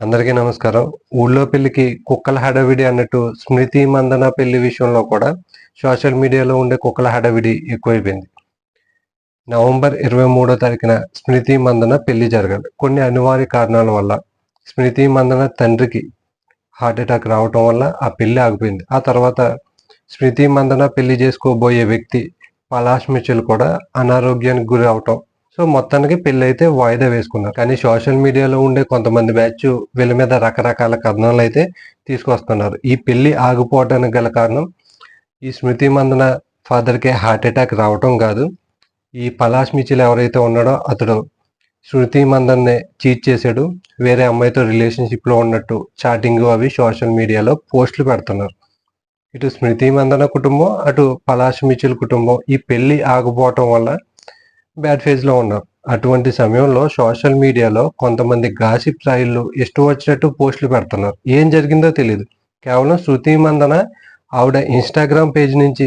అందరికీ నమస్కారం. ఊళ్ళో పెళ్ళికి కుక్కల హడావిడి అన్నట్టు స్మృతి మందన పెళ్ళి విషయంలో కూడా సోషల్ మీడియాలో ఉండే కుక్కల హడావిడి ఎక్కువైపోయింది. నవంబర్ ఇరవై మూడో తారీఖున స్మృతి మందన పెళ్ళి జరగాలి. కొన్ని అనివార్య కారణాల వల్ల స్మృతి మందన తండ్రికి హార్ట్ అటాక్ రావటం వల్ల ఆ పెళ్ళి ఆగిపోయింది. ఆ తర్వాత స్మృతి మందన పెళ్ళి చేసుకోబోయే వ్యక్తి పలాష్ మిచెల్ కూడా అనారోగ్యానికి గురి అవటం సో మొత్తానికి పెళ్ళి అయితే వాయిదా వేసుకున్నారు. కానీ సోషల్ మీడియాలో ఉండే కొంతమంది బ్యాచ్ వీళ్ళ మీద రకరకాల కథనాలు అయితే తీసుకొస్తున్నారు. ఈ పెళ్ళి ఆగిపోవడానికి గల కారణం ఈ స్మృతి మందన ఫాదర్కి హార్ట్ అటాక్ రావటం కాదు. ఈ పలాష్ మిచిల్ ఎవరైతే ఉన్నాడో అతడు శృతి మందన్ని చీట్ చేశాడు. వేరే అమ్మాయితో రిలేషన్షిప్లో ఉన్నట్టు చాటింగ్ అవి సోషల్ మీడియాలో పోస్టులు పెడుతున్నారు. ఇటు స్మృతి మందన కుటుంబం అటు పలాష్ మిచిల్ కుటుంబం ఈ పెళ్ళి ఆగిపోవటం వల్ల బ్యాడ్ ఫేజ్లో ఉన్నారు అటువంటి సమయంలో సోషల్ మీడియాలో కొంతమంది గాసిప్ రాయిళ్ళు ఇష్టం వచ్చినట్టు పోస్టులు పెడుతున్నారు. ఏం జరిగిందో తెలియదు కేవలం శృతి మందన ఆవిడ ఇన్స్టాగ్రామ్ పేజ్ నుంచి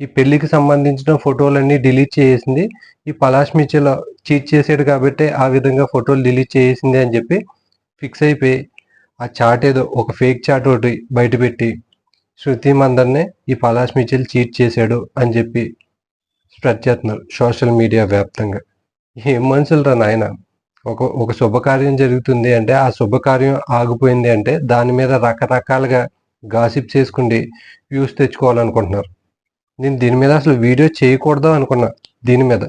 ఈ పెళ్ళికి సంబంధించిన ఫోటోలన్నీ డిలీట్ చేసింది. ఈ పలాష్ మిచిల్ చీట్ చేసాడు కాబట్టి ఆ విధంగా ఫోటోలు డిలీట్ చేసింది అని చెప్పి ఫిక్స్ అయిపోయి ఆ చాట్ ఏదో ఒక ఫేక్ చాట్ ఒకటి బయటపెట్టి శృతి మందర్నే ఈ పలాష్ మిచిల్ చీట్ చేశాడు అని చెప్పి స్ప్రెడ్ చేస్తున్నారు సోషల్ మీడియా వ్యాప్తంగా. ఏం మనుషులు రా నాయన? ఒక ఒక శుభకార్యం జరుగుతుంది అంటే ఆ శుభకార్యం ఆగిపోయింది అంటే దాని మీద రకరకాలుగా గాసిప్ చేసుకుండి వ్యూస్ తెచ్చుకోవాలనుకుంటున్నారు. నేను దీని మీద అసలు వీడియో చేయకూడదు అనుకున్నా దీని మీద.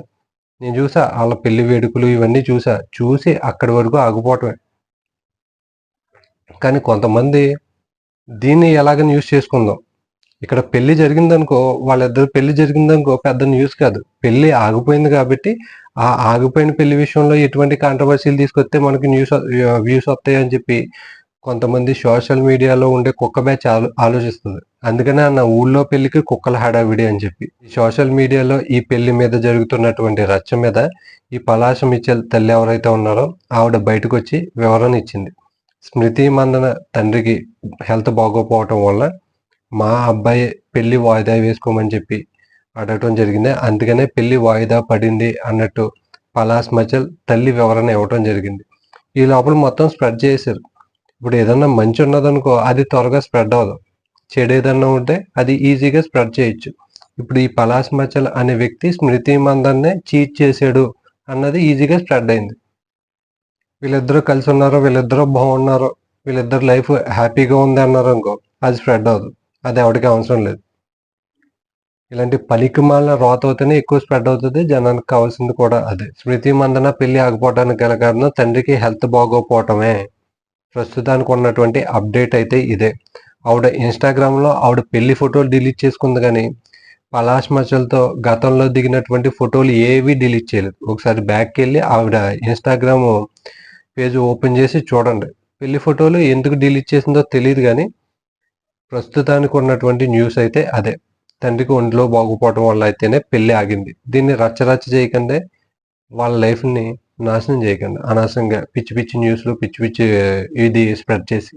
నేను చూసా వాళ్ళ పెళ్ళి వేడుకలు ఇవన్నీ చూసా. చూసి అక్కడి వరకు ఆగిపోవటమే. కానీ కొంతమంది దీన్ని ఎలాగని యూజ్ చేసుకుందాం? ఇక్కడ పెళ్ళి జరిగిందనుకో వాళ్ళిద్దరు పెళ్ళి జరిగిందనుకో పెద్ద న్యూస్ కాదు. పెళ్ళి ఆగిపోయింది కాబట్టి ఆ ఆగిపోయిన పెళ్ళి విషయంలో ఎటువంటి కాంట్రవర్సీలు తీసుకొస్తే మనకి న్యూస్ వ్యూస్ వస్తాయి అని చెప్పి కొంతమంది సోషల్ మీడియాలో ఉండే కుక్క బ్యాచ్ ఆలోచిస్తుంది. అందుకనే నా ఊళ్ళో పెళ్ళికి కుక్కల హడావిడి అని చెప్పి. సోషల్ మీడియాలో ఈ పెళ్ళి మీద జరుగుతున్నటువంటి రచ్చ మీద ఈ పలాశ మిచ్చల్ తల్లి ఎవరైతే ఉన్నారో ఆవిడ బయటకు వచ్చి వివరణ ఇచ్చింది. స్మృతి మందన తండ్రికి హెల్త్ బాగోపోవటం వల్ల మా అబ్బాయి పెళ్ళి వాయిదా వేసుకోమని చెప్పి అడగటం జరిగింది. అందుకనే పెళ్ళి వాయిదా పడింది అన్నట్టు పలాస్ మచల్ తల్లి వివరణ ఇవ్వటం జరిగింది. ఈ లోపల మొత్తం స్ప్రెడ్ చేశారు. ఇప్పుడు ఏదన్నా మంచి ఉన్నదనుకో అది త్వరగా స్ప్రెడ్ అవ్వదు. చెడు ఏదన్నా ఉంటే అది ఈజీగా స్ప్రెడ్ చేయొచ్చు. ఇప్పుడు ఈ పలాస్ మచల్ అనే వ్యక్తి స్మృతి మందన్నే చీట్ చేశాడు అన్నది ఈజీగా స్ప్రెడ్ అయింది. వీళ్ళిద్దరూ కలిసి ఉన్నారో వీళ్ళిద్దరూ బాగున్నారో వీళ్ళిద్దరు లైఫ్ హ్యాపీగా ఉంది అన్నారు అనుకో అది స్ప్రెడ్ అవ్వదు. అది ఎవరికి అవసరం లేదు. ఇలాంటి పలికిమాల రోత అవుతేనే ఎక్కువ స్ప్రెడ్ అవుతుంది. జనానికి కావాల్సింది కూడా అదే. స్మృతి మందన పెళ్ళి ఆగిపోవడానికి గల కారణం తండ్రికి హెల్త్ బాగోపోవటమే. ప్రస్తుతానికి ఉన్నటువంటి అప్డేట్ అయితే ఇదే. ఆవిడ ఇన్స్టాగ్రామ్లో ఆవిడ పెళ్ళి ఫోటోలు డిలీట్ చేసుకుంది కానీ పలాష్ మచల్తో గతంలో దిగినటువంటి ఫోటోలు ఏవి డిలీట్ చేయలేదు. ఒకసారి బ్యాక్కి వెళ్ళి ఆవిడ ఇన్స్టాగ్రామ్ పేజ్ ఓపెన్ చేసి చూడండి. పెళ్ళి ఫోటోలు ఎందుకు డిలీట్ చేసిందో తెలియదు కానీ ప్రస్తుతానికి ఉన్నటువంటి న్యూస్ అయితే అదే. తండ్రికి ఒంట్లో బాగుపోవటం వల్ల అయితేనే పెళ్ళి ఆగింది. దీన్ని రచ్చరచ్చ చేయకండి. వాళ్ళ లైఫ్ని నాశనం చేయకండి. అనవసరంగా పిచ్చి పిచ్చి న్యూస్లు పిచ్చి పిచ్చి ఇది స్ప్రెడ్ చేసి.